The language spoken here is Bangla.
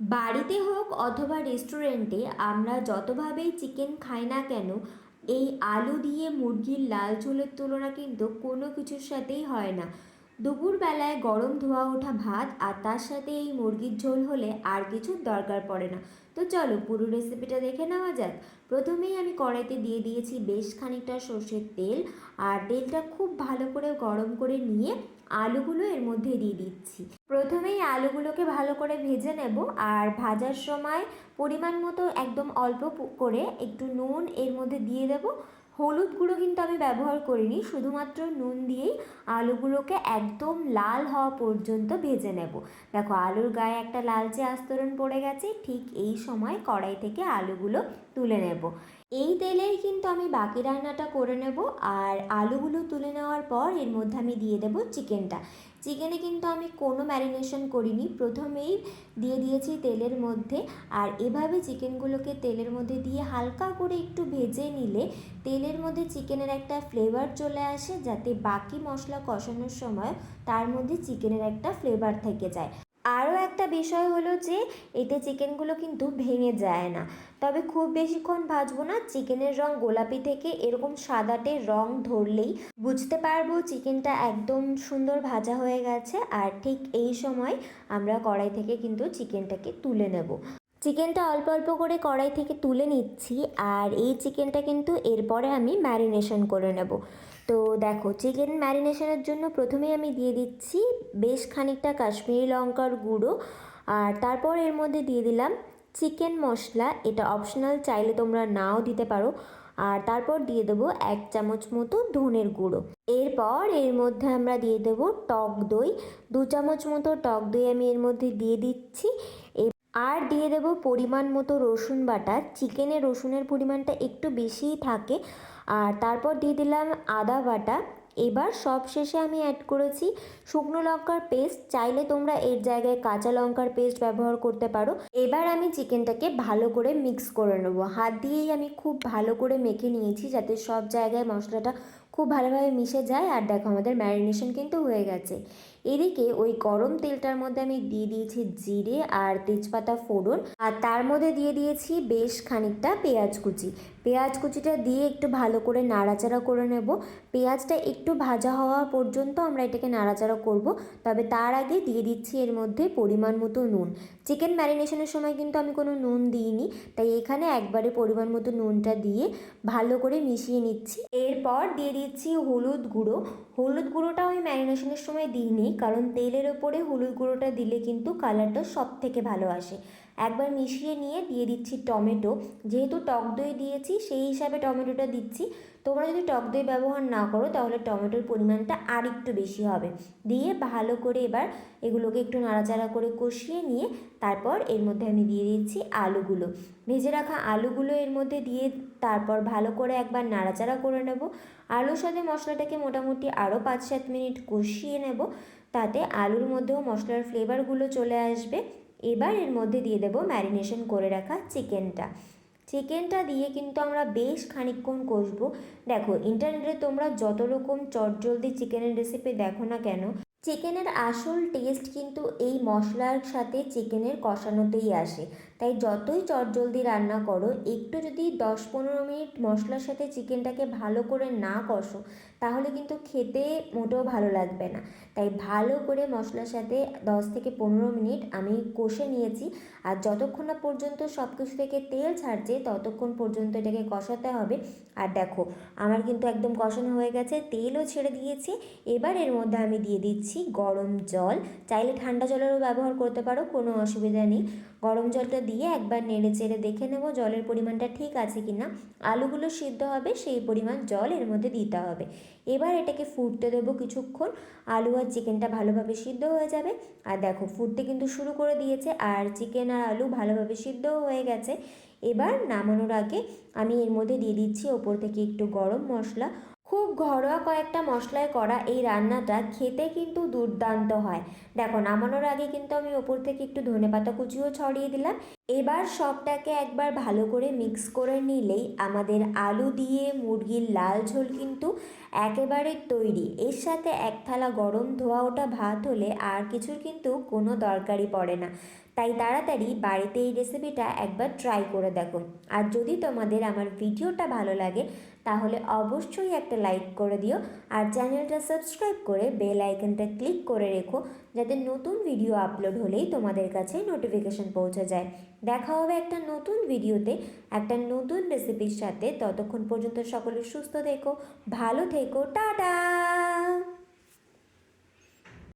বাড়িতে হোক অথবা রেস্টুরেন্টে আমরা যতভাবেই চিকেন খাই না কেন, এই আলু দিয়ে মুরগির লাল ঝোলের তুলনা কিন্তু কোনো কিছুর সাথেই হয় না। দুপুরবেলায় গরম ধোয়া ওঠা ভাত আর তার সাথে এই মুরগির ঝোল হলে আর কিছুর দরকার পড়ে না। তো চলো পুরো রেসিপিটা দেখে নেওয়া যাক। প্রথমেই আমি কড়াইতে দিয়ে দিয়েছি বেশ খানিকটা সর্ষের তেল আর তেলটা খুব ভালো করে গরম করে নিয়ে আলুগুলো এর মধ্যে দিয়ে দিচ্ছি। প্রথমেই আলুগুলোকে ভালো করে ভেজে নেব আর ভাজার সময় পরিমাণ মতো একদম অল্প করে একটু নুন এর মধ্যে দিয়ে দেব। হলুদ গুঁড়ো কিন্তু আমি ব্যবহার করিনি, শুধুমাত্র নুন দিয়েই আলুগুলোকে একদম লাল হওয়া পর্যন্ত ভেজে নেব। দেখো, আলুর গায়ে একটা লালচে আস্তরণ পড়ে গেছে, ঠিক এই সময় কড়াই থেকে আলুগুলো তুলে নেব। এই তেলেই কিন্তু আমি বাকি রান্নাটা করে নেব আর আলুগুলো তুলে নেওয়ার পর এর মধ্যে আমি দিয়ে দেব চিকেনটা। চিকেনে কিন্তু আমি কোনো ম্যারিনেশন করিনি। প্রথমেই দিয়ে দিয়েছি তেলের মধ্যে আর এভাবে চিকেনগুলোকে তেলের মধ্যে দিয়ে হালকা করে একটু ভেজে নিলে তেলের মধ্যে চিকেনের একটা ফ্লেভার চলে আসে, যাতে বাকি মশলা কষানোর সময় তার মধ্যে চিকেনের একটা ফ্লেভার থেকে যায়। আরও একটা বিষয় হলো যে, এতে চিকেনগুলো কিন্তু ভেঙে যায় না। তবে খুব বেশিক্ষণ ভাজবো না, চিকেনের রং গোলাপি থেকে এরকম সাদাটে রং ধরলেই বুঝতে পারব চিকেনটা একদম সুন্দর ভাজা হয়ে গেছে, আর ঠিক এই সময় আমরা কড়াই থেকে কিন্তু চিকেনটাকে তুলে নেব। চিকেনটা অল্প অল্প করে কড়াই থেকে তুলে নিচ্ছি, আর এই চিকেনটা কিন্তু এরপরে আমি ম্যারিনেশন করে নেব। তো দেখো চিকেন ম্যারিনেশনের জন্য প্রথমেই আমি দিয়ে দিচ্ছি বেশ খানিকটা কাশ্মীরি লঙ্কার গুঁড়ো। আর তারপর এর মধ্যে দিয়ে দিলাম চিকেন মশলা। এটা অপশনাল চাইলে তোমরা নাও দিতে পারো। আর তারপর দিয়ে দেবো এক চামচ মতো ধনের গুঁড়ো। এরপর এর মধ্যে আমরা দিয়ে দেবো টক দই। দু চামচ মতো টক দই আমি এর মধ্যে দিয়ে দিচ্ছি। আর দিয়ে দেবো পরিমাণ মতো রসুন বাটা। চিকেনে রসুনের পরিমাণটা একটু বেশিই থাকে। আর তারপর দিয়ে দিলাম আদা বাটা। এবার সব শেষে আমি অ্যাড করেছি শুকনো লঙ্কার পেস্ট চাইলে তোমরা এর জায়গায় কাঁচা লঙ্কার পেস্ট ব্যবহার করতে পারো। এবার আমি চিকেনটাকে ভালো করে মিক্স করে নেব। হাত দিয়েই আমি খুব ভালো করে মেখে নিয়েছি যাতে সব জায়গায় মশলাটা খুব ভালোভাবে মিশে যায়। আর দেখো আমাদের ম্যারিনেশন কিন্তু হয়ে গেছে। এদিকে ওই গরম তেলটার মধ্যে আমি দিয়ে দিয়েছি জিরে আর তেজপাতা ফোড়ন, আর তার মধ্যে দিয়ে দিয়েছি বেশ খানিকটা পেঁয়াজ কুচি। পেঁয়াজ কুচিটা দিয়ে একটু ভালো করে নাড়াচাড়া করে নেব। পেঁয়াজটা একটু ভাজা হওয়া পর্যন্ত আমরা এটাকে নাড়াচাড়া করব, তবে তার আগে দিয়ে দিচ্ছি এর মধ্যে পরিমাণ মতো নুন। চিকেন ম্যারিনেশনের সময় কিন্তু আমি কোনো নুন দিইনি, তাই এখানে একবারে পরিমাণ মতো নুনটা দিয়ে ভালো করে মিশিয়ে নিচ্ছি। এরপর দিয়ে দিচ্ছি হলুদ গুঁড়ো। হলুদ গুঁড়োটা আমি ম্যারিনেশনের সময় দিইনি কারণ তেলের ওপরে হলুদ গুঁড়োটা দিলে কিন্তু কালারটা সব থেকে ভালো আসে। একবার মিশিয়ে নিয়ে দিয়ে দিচ্ছি টমেটো। যেহেতু টক দই দিয়েছি, সেই হিসাবে টমেটোটা দিচ্ছি। তোমরা যদি টক দই ব্যবহার না করো, তাহলে টমেটোর পরিমাণটা আর একটু বেশি হবে। দিয়ে ভালো করে এবার এগুলোকে একটু নাড়াচাড়া করে কষিয়ে নিয়ে তারপর এর মধ্যে আমি দিয়ে দিচ্ছি আলুগুলো। ভেজে রাখা আলুগুলো এর মধ্যে দিয়ে তারপর ভালো করে একবার নাড়াচাড়া করে নেব। আলুর সাথে মশলাটাকে মোটামুটি আরও পাঁচ সাত মিনিট কষিয়ে নেব। তাতে আলুর মধ্যেও মশলার ফ্লেভারগুলো চলে আসবে। এবার এর মধ্যে দিয়ে দেবো ম্যারিনেশন করে রাখা চিকেনটা। চিকেনটা দিয়ে কিন্তু আমরা বেশ খানিকক্ষণ কষবো। দেখো, ইন্টারনেটে তোমরা যত রকম চটজলদি চিকেনের রেসিপি দেখো না কেন, চিকেনের আসল টেস্ট কিন্তু এই মশলার সাথে চিকেনের কষানোতেই আসে। তাই যতই চটজলদি রান্না করো, একটু যদি দশ পনেরো মিনিট মশলার সাথে চিকেনটাকে ভালো করে না কষো তাহলে কিন্তু খেতে মোটেও ভালো লাগবে না। তাই ভালো করে মশলার সাথে দশ থেকে পনেরো মিনিট আমি কষে নিয়েছি। আর যতক্ষণ না পর্যন্ত সব কিছু থেকে তেল ছাড়ছে, ততক্ষণ পর্যন্ত এটাকে কষাতে হবে। আর দেখো, আমার কিন্তু একদম কষানো হয়ে গেছে, তেলও ছেড়ে দিয়েছি। এবার এর মধ্যে আমি দিয়ে দিচ্ছি গরম জল। চাইলে ঠান্ডা জলেরও ব্যবহার করতে পারো, কোনো অসুবিধা নেই। গরম জলটা দিয়ে একবার নেড়ে চেড়ে দেখে নেব জলের পরিমাণটা ঠিক আছে কি না আলুগুলো সিদ্ধ হবে, সেই পরিমাণ জল এর মধ্যে দিতে হবে। এবার এটাকে ফুটতে দেবো কিছুক্ষণ। আলু আর চিকেনটা ভালোভাবে সিদ্ধ হয়ে যাবে। আর দেখো, ফুটতে কিন্তু শুরু করে দিয়েছে। আর চিকেন আর আলু ভালোভাবে সিদ্ধও হয়ে গেছে। এবার নামানোর আগে আমি এর মধ্যে দিয়ে দিচ্ছি ওপর থেকে একটু গরম মশলা। খুব ঘরোয়া কয়েকটা মশলায় করা এই রান্নাটা খেতে কিন্তু দুর্দান্ত হয়। দেখো, নামানোর আগে কিন্তু আমি ওপর থেকে একটু ধনেপাতা কুচিও ছড়িয়ে দিলাম। এবার সবটাকে একবার ভালো করে মিক্স করে নিলেই আমাদের আলু দিয়ে মুরগির লাল ঝোল কিন্তু একেবারে তৈরি। এর সাথে এক থালা গরম ধোয়া ওঠা ভাত হলে আর কিছুর কিন্তু কোনো দরকারই পড়ে না। তাই তাড়াতাড়ি বাড়িতে এই রেসিপিটা একবার ট্রাই করে দেখো। আর যদি তোমাদের আমার ভিডিওটা ভালো লাগে তাহলে অবশ্যই একটা লাইক করে দিও আর চ্যানেলটা সাবস্ক্রাইব করে বেল আইকনটা ক্লিক করে রেখো যাতে নতুন ভিডিও আপলোড হলেই তোমাদের কাছে নোটিফিকেশন পৌঁছে যায়। দেখা হবে একটা নতুন ভিডিওতে একটা নতুন রেসিপির সাথে। ততক্ষণ পর্যন্ত সকলে সুস্থ থেকো, ভালো থেকো, টাটা!